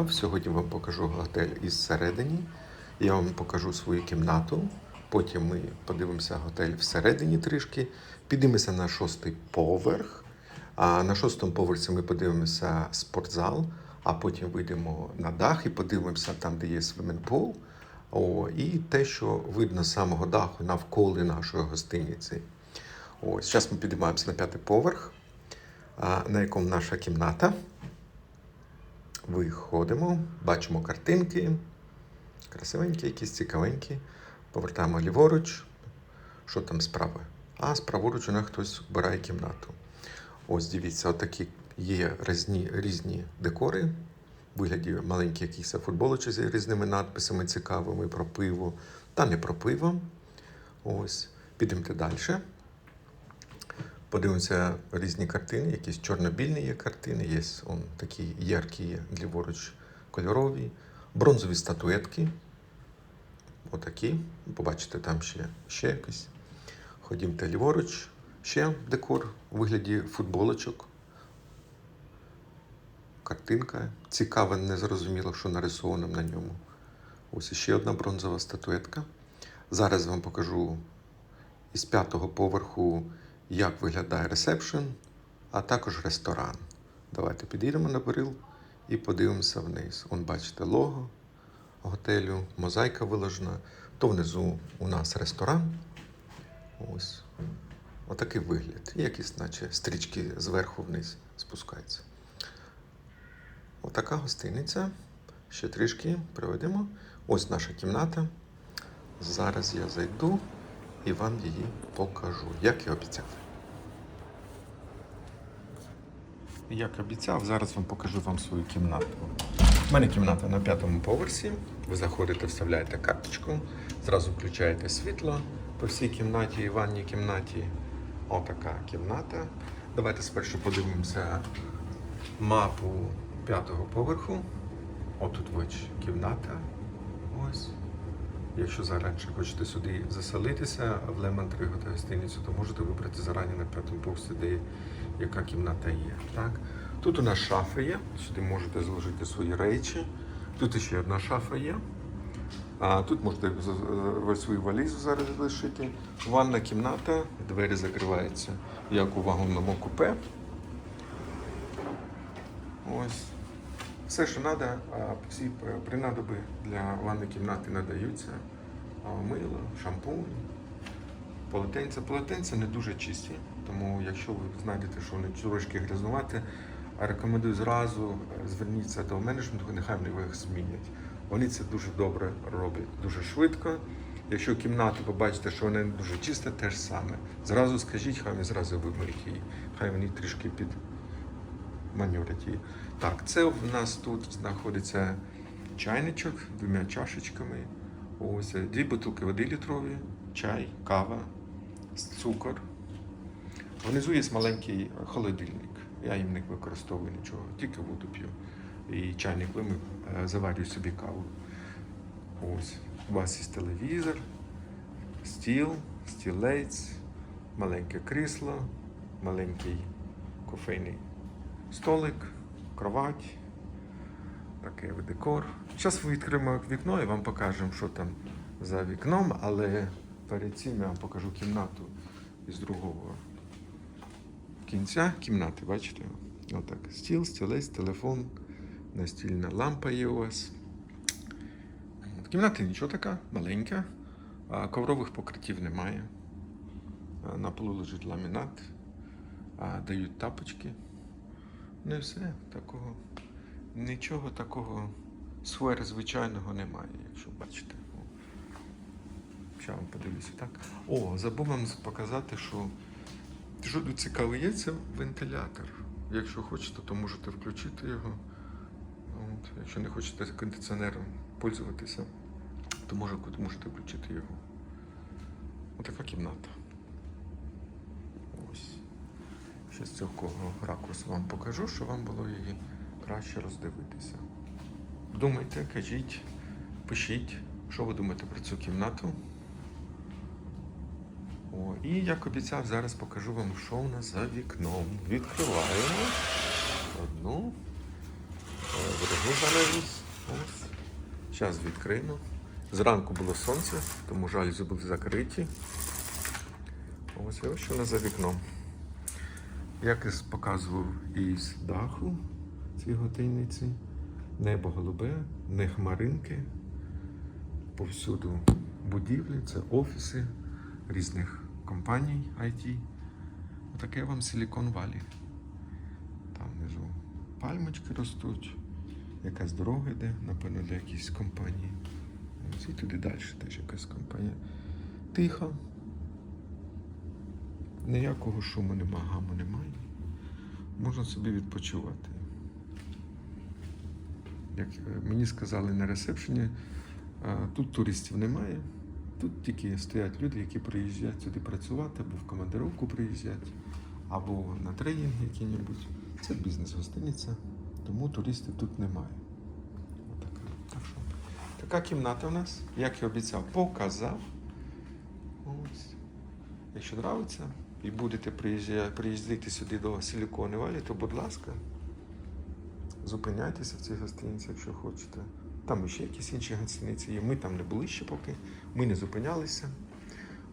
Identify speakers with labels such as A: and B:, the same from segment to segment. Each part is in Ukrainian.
A: обіцяв, сьогодні вам покажу готель із середині. Я вам покажу свою кімнату. Потім ми подивимося готель всередині трішки. Підіймемося на шостий поверх. А на шостому поверсі ми подивимося спортзал, а потім вийдемо на дах і подивимося там, де є свимінпул. О, і те, що видно з самого даху навколо нашої гостиниці. Ось, зараз ми підіймаємося на п'ятий поверх, на якому наша кімната. Виходимо, бачимо картинки, красивенькі, якісь цікавенькі. Повертаємо ліворуч. Що там справа? А справоруч у нас хтось вбирає кімнату. Ось дивіться, отакі є різні, різні декори. Вигляді маленькі якісь футболочки з різними надписами цікавими про пиво та не про пиво. Ось. Підемо далі. Подивимося різні картини, якісь чорно-більні є картини, є он, такі яркі, є, ліворуч кольорові, бронзові статуетки. Отакі. Побачите, там ще, ще якісь. Ходімте ліворуч, ще декор у вигляді футболочок. Картинка. Цікаве, незрозуміло, що нарисовано на ньому. Ось ще одна бронзова статуетка. Зараз вам покажу із п'ятого поверху, як виглядає ресепшн, а також ресторан. Давайте підійдемо на берил і подивимося вниз. Он бачите лого готелю, мозаїка виложена. То внизу у нас ресторан. Ось. Отакий вигляд. Якісь, наче стрічки зверху вниз спускаються. Отака гостиниця. Ще трішки проведемо. Ось наша кімната. Зараз я зайду і вам її покажу, як і обіцяв. Як обіцяв, зараз вам покажу вам свою кімнату. У мене кімната на п'ятому поверсі. Ви заходите, вставляєте карточку, зразу включаєте світло по всій кімнаті і ванній кімнаті. Отака кімната. Давайте спершу подивимося мапу п'ятого поверху. Отут ось кімната. Ось. Якщо зараніше хочете сюди заселитися в Лемон 3 гостиницю, то можете вибрати зарані на п'ятому поверсі, де яка кімната є. Так? Тут у нас шафа є, сюди можете зложити свої речі. Тут ще одна шафа є. А тут можете з- свою валізу зараз лишити. Ванна кімната, двері закриваються, як у вагонному купе. Ось. Все, що треба, всі принадоби для ванної кімнати надаються. Мило, шампунь, полотенця. Полотенця не дуже чисті, тому якщо ви знайдете, що вони трошки грязнувати, рекомендую зразу е, зверніться до менеджменту, нехай вони їх змінять. Вони це дуже добре роблять, дуже швидко. Якщо кімнату побачите, що вона не дуже чиста, теж саме. Зразу скажіть, хай вони зразу вимиють її, хай вони трішки підманюрять її. Так, це в нас тут знаходиться чайничок двома чашечками. Ось е, дві бутилки води літрові, чай, кава, цукор. Внизу є маленький холодильник. Я їм не використовую нічого, тільки воду п'ю. І чайник вимив, е, заварюю собі каву. Ось. У вас є телевізор, стіл, стілець, маленьке крісло, маленький кофейний столик, кровать, такий декор. Зараз відкриємо вікно і вам покажемо, що там за вікном, але перед цим я вам покажу кімнату із другого кінця кімнати, бачите? Отак. Стіл, стілець, телефон, настільна лампа є у вас. Кімната нічого така, маленька, коврових покриттів немає. На полу лежить ламінат, дають тапочки. Ну і все, такого. Нічого такого сфери звичайного немає, якщо бачите. Ще вам подивлюся, так? О, забув вам показати, що що тут цікаве є, це вентилятор. Якщо хочете, то можете включити його. От. Якщо не хочете кондиціонером пользуватися, то може, можете включити його. Отака кімната. Ось. Ще з цього ракурсу вам покажу, щоб вам було її краще роздивитися. Думайте, кажіть, пишіть, що ви думаєте про цю кімнату. О, і як обіцяв, зараз покажу вам, що у нас за вікном. Відкриваємо одну Виробну занавіс. Ось. Зараз відкриємо. Зранку було сонце, тому жалюзі були закриті. Ось ось що у нас за вікном. Як я показував із даху цієї готельниці, небо голубе, не хмаринки, повсюду будівлі, це офіси різних компаній IT. Отаке вам Silicon Valley. Там внизу пальмочки ростуть, якась дорога йде, напевно, для якоїсь компанії. І туди далі теж якась компанія. Тихо. Ніякого шуму нема, гаму немає. Можна собі відпочивати. Як е, мені сказали на ресепшені, е, тут туристів немає. Тут тільки стоять люди, які приїжджають сюди працювати, або в командировку приїздять, або на тренінг який-небудь. Це бізнес-гостиниця, тому туристів тут немає. Отака. Так що, така кімната у нас, як і обіцяв, показав. Ось. Якщо подобається і будете приїздити сюди до Силікони Валі, то будь ласка, зупиняйтеся в цій гостиниці, якщо хочете. Там ще якісь інші гостиниці є. Ми там не були ще поки, ми не зупинялися.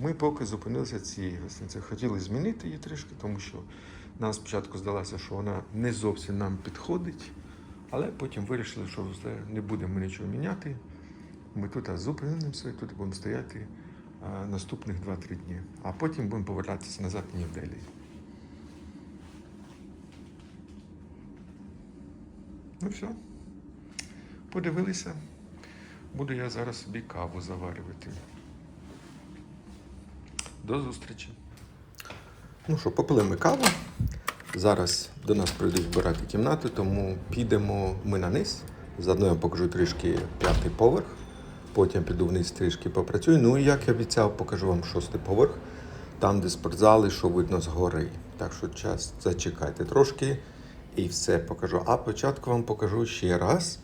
A: Ми поки зупинилися в цій гостиниці. Хотіли змінити її трішки, тому що нам спочатку здалося, що вона не зовсім нам підходить, але потім вирішили, що не будемо нічого міняти. Ми тут зупинимося і тут будемо стояти наступних 2-3 дні. А потім будемо повертатися назад в Нью-Делі. Ну все. Подивилися. Буду я зараз собі каву заварювати. До зустрічі. Ну що, попили ми каву. Зараз до нас прийдуть збирати кімнати, тому підемо ми на низ. Заодно я покажу трішки п'ятий поверх. Потім піду вниз трішки попрацюю. Ну і як я обіцяв, покажу вам шостий поверх, там, де спортзали, що видно згори. Так що час зачекайте трошки і все покажу. А спочатку вам покажу ще раз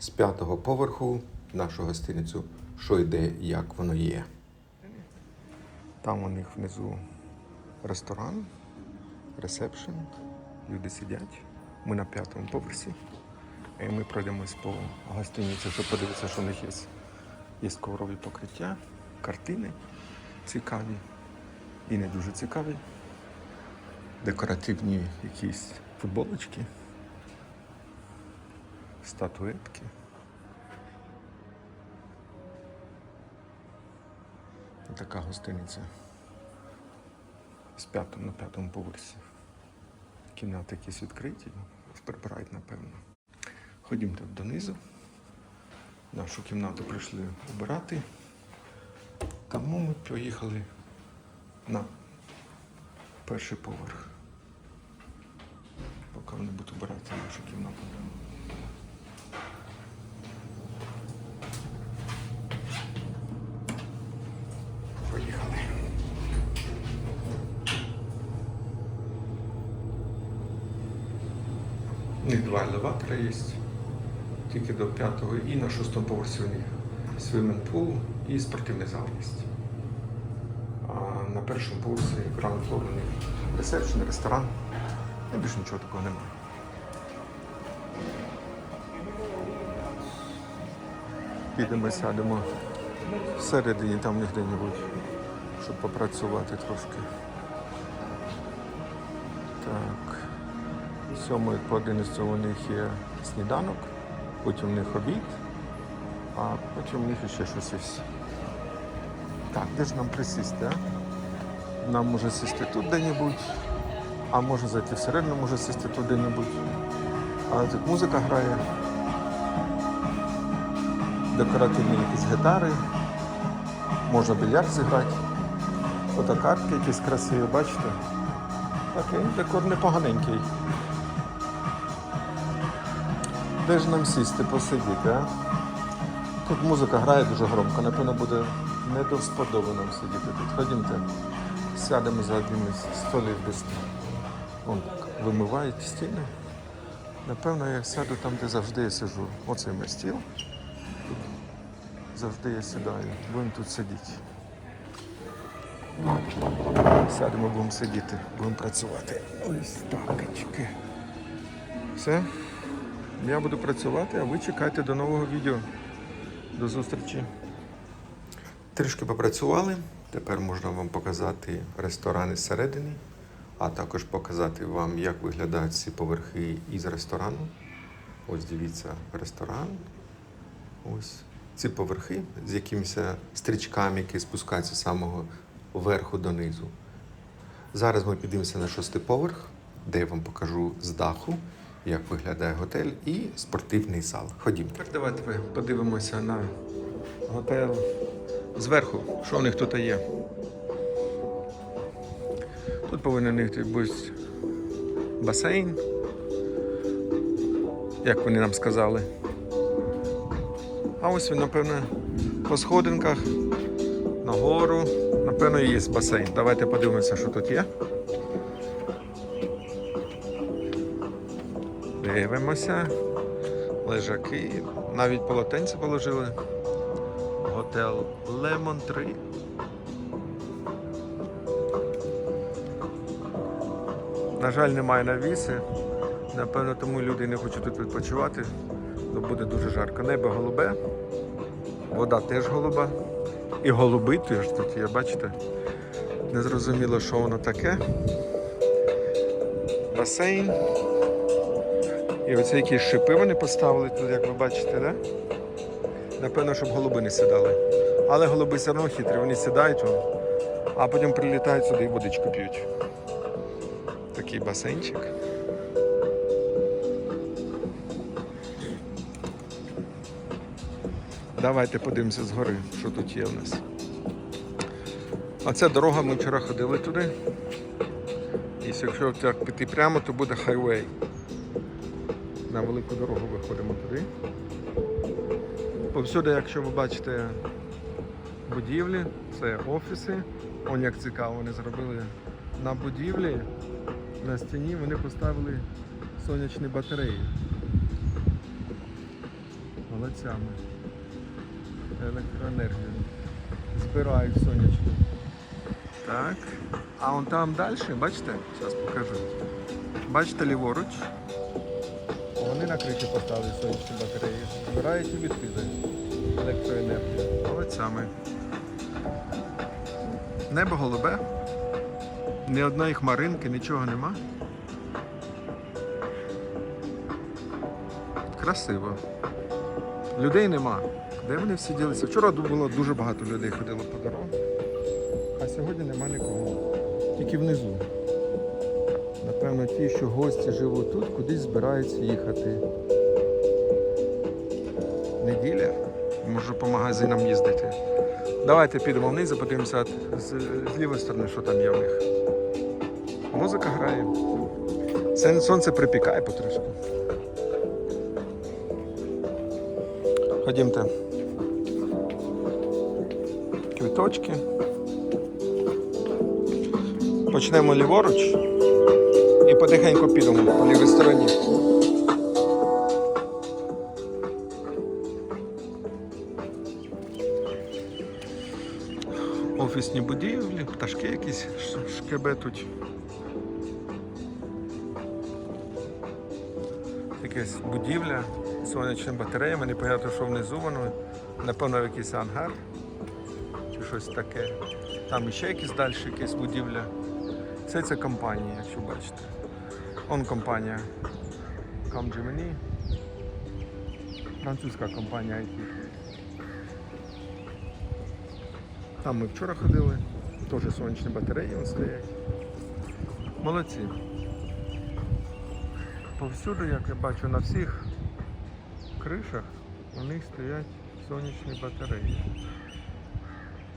A: з п'ятого поверху нашу гостиницю, що йде, як воно є. Там у них внизу ресторан, ресепшн, люди сидять. Ми на п'ятому поверсі. І ми пройдемось по гостиниці, щоб подивитися, що в них є. Є коврові покриття, картини цікаві і не дуже цікаві. Декоративні якісь футболочки, статуетки. Така гостиниця з п'ятого на п'ятому поверсі. Кімнати якісь відкриті, прибирають, напевно. Ходімте донизу. Нашу кімнату прийшли обирати. Тому ми поїхали на перший поверх. Поки вони будуть обирати нашу кімнату. Два елеватора є тільки до п'ятого і на шостому поверсі у них свимен-пул і спортивний зал є. А на першому поверсі ground floor у них ресепшн, ресторан. І більше нічого такого немає. Підемо, сядемо всередині там них де-небудь, щоб попрацювати трошки. Так. З 7 по 11 у них є сніданок, потім у них обід, а потім у них ще щось. Так, де ж нам присісти, а? Нам може сісти тут де-небудь, а може зайти всередину, може сісти тут де-небудь. А тут музика грає. Декоративні якісь гітари. Можна більярд зіграти. Фотокартки якісь красиві, бачите? Такий декор непоганенький. Де ж нам сісти, посидіти, а? Тут музика грає дуже громко, напевно, буде не до всподоби нам сидіти тут. Ходімте, сядемо за одним із столів без Вон вимивають стіни. Напевно, я сяду там, де завжди я сиджу. Оцей мій стіл. Тут завжди я сідаю. Будемо тут сидіти. Сядемо, будемо сидіти, будемо працювати. Ось так. Все. Я буду працювати, а ви чекайте до нового відео. До зустрічі. Трішки попрацювали. Тепер можна вам показати ресторани зсередини, а також показати вам, як виглядають ці поверхи із ресторану. Ось дивіться ресторан. Ось ці поверхи з якимись стрічками, які спускаються з самого верху донизу. Зараз ми підемося на шостий поверх, де я вам покажу з даху, як виглядає готель і спортивний зал. Ходімо. Так, давайте подивимося на готель зверху, що у них тут є. Тут повинен бути басейн, як вони нам сказали. А ось він, напевно, по сходинках нагору. Напевно, є басейн. Давайте подивимося, що тут є. Дивимося. Лежаки. Навіть полотенце положили. Готел Лемон 3. На жаль, немає навіси. Напевно, тому люди не хочуть тут відпочивати. Бо буде дуже жарко. Небо голубе, вода теж голуба. І голуби теж тут є, бачите? Не зрозуміло, що воно таке. Басейн. І оце якісь шипи вони поставили тут, як ви бачите, да? Напевно, щоб голуби не сідали. Але голуби все одно хитрі, вони сідають, а потім прилітають сюди і водичку п'ють. Такий басейнчик. Давайте подивимося згори, що тут є у нас. А це дорога, ми вчора ходили туди. І якщо так піти прямо, то буде хайвей. На велику дорогу виходимо туди. Повсюди, якщо ви бачите будівлі, це офіси. Он як цікаво, вони зробили на будівлі, на стіні вони поставили сонячні батареї. Молодцями. Електроенергію. Збирають сонячну. Так. А вон там далі, бачите? Зараз покажу. Бачите ліворуч? Вони на криші поставили сонячні батареї. Збирають і відкидають електроенергію. Молодцями. Небо голубе. Ні одної хмаринки, нічого нема. Красиво. Людей нема. Де вони всі ділися? Вчора було дуже багато людей ходило по дорогу, а сьогодні нема нікого. Тільки внизу. Напевно, ті, що гості живуть тут, кудись збираються їхати. Неділя. Можу по магазинам їздити. Давайте підемо вниз і з, з лівої сторони, що там є в них. Музика грає. Це сонце припікає потрошку. Ходімте. Квіточки. Почнемо ліворуч і потихеньку підемо по лівій стороні. Офісні будівлі, пташки якісь шкебетуть. Якась будівля, сонячні батареями, непонятно, що внизу воно. Напевно, якийсь ангар чи щось таке. Там ще якісь далі якась будівля. Це ця компанія, якщо бачите. Он компанія Capgemini. Французька компанія IT. Там ми вчора ходили, теж сонячні батареї вон стоять. Молодці. Повсюди, як я бачу, на всіх кришах у них стоять сонячні батареї.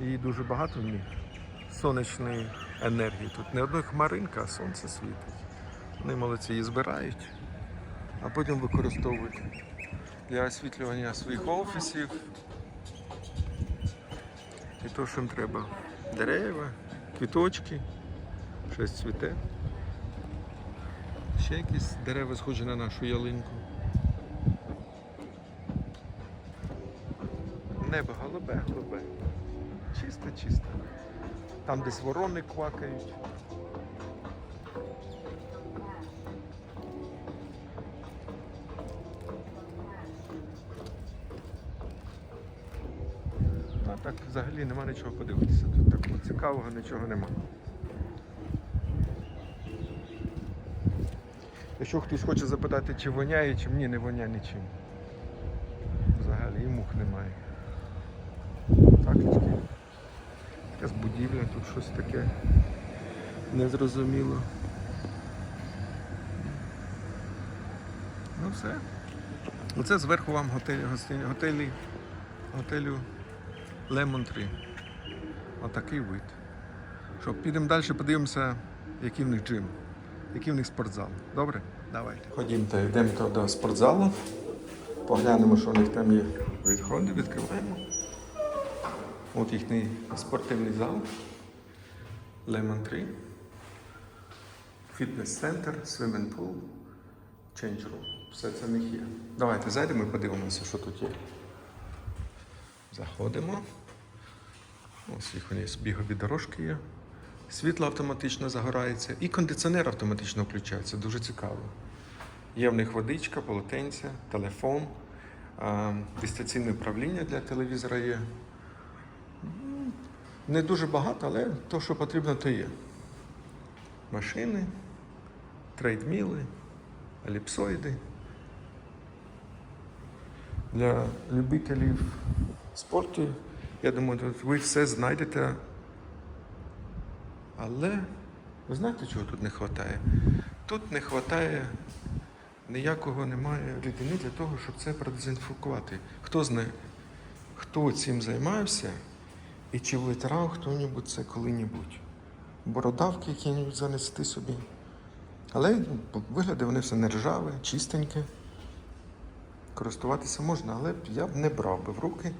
A: І дуже багато в них сонячної енергії. Тут не одна хмаринка, а сонце світить. Вони молодці її збирають, а потім використовують для освітлювання своїх офісів. І то, що їм треба. Дерева, квіточки, щось цвіте. Ще якісь дерева схожі на нашу ялинку. Небо голубе, голубе. Чисто, чисто. Там десь ворони квакають. Так взагалі нема нічого подивитися. Тут такого цікавого нічого нема. Якщо хтось хоче запитати, чи воняє, чи ні, не воняє нічим. Взагалі і мух немає. Так, тільки якась будівля, тут щось таке незрозуміло. Ну все. Оце зверху вам гостині, готелі, готелю Lemon Tree. Отакий вид. Що, підемо далі, подивимося, який в них джим, який в них спортзал. Добре? Давайте. Ходімте, йдемо до спортзалу. Поглянемо, що у них там є відходи, відкриваємо. От їхній спортивний зал. Lemon Tree. Фітнес-центр, свимінг пул, change room. Все це в них є. Давайте зайдемо і подивимося, що тут є. Заходимо. Ось їх у них бігові дорожки є. Світло автоматично загорається і кондиціонер автоматично включається. Дуже цікаво. Є в них водичка, полотенця, телефон, дистанційне управління для телевізора є. Не дуже багато, але то, що потрібно, то є. Машини, трейдміли, еліпсоїди. Для любителів спорту, я думаю, тут ви все знайдете. Але ви знаєте, чого тут не вистачає? Тут не вистачає, ніякого немає рідини для того, щоб це продезінфікувати. Хто знає, хто цим займався і чи витирав хто-небудь це коли-небудь. Бородавки які-небудь занести собі. Але ну, вигляди вони все не ржаве, чистеньке. Користуватися можна, але я б не брав би в руки,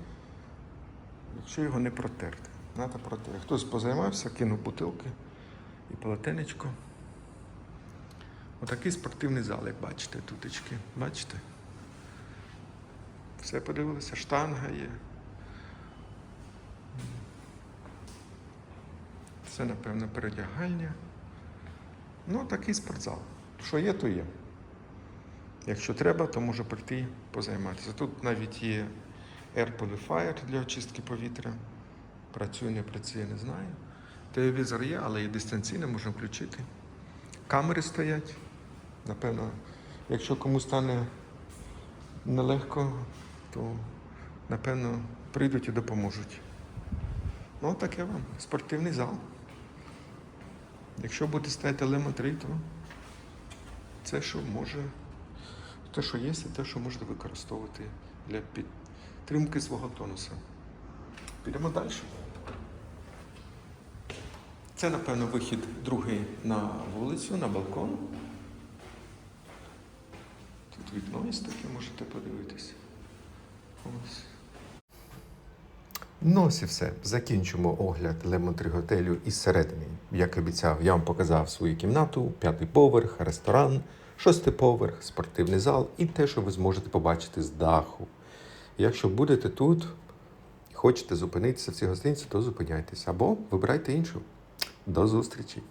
A: якщо його не протерти. Треба протерти. Хтось позаймався, кинув бутилки і полотенечко. Отакий спортивний зал, як бачите, тутечки. Бачите? Все подивилися, штанга є. Це, напевно, передягальня. Ну, такий спортзал. Що є, то є. Якщо треба, то може прийти позайматися. Тут навіть є Air Purifier для очистки повітря. Працює, не працює, не знаю. Телевізор є, але і дистанційно можна включити. Камери стоять. Напевно, якщо комусь стане нелегко, то напевно прийдуть і допоможуть. Ну, таке вам. Спортивний зал. Якщо будете стояти Лемо 3, то це що може, те, що є, це те, що можете використовувати для підтримки свого тонусу. Підемо далі. Це, напевно, вихід другий на вулицю, на балкон. Тут вікно є таке, можете подивитися. Ось. Ну, ось і все. Закінчимо огляд Лемонтрі готелю із середини. Як обіцяв, я вам показав свою кімнату, п'ятий поверх, ресторан, шостий поверх, спортивний зал і те, що ви зможете побачити з даху. Якщо будете тут, хочете зупинитися в цій гостинці, то зупиняйтесь або вибирайте іншу. До зустрічі!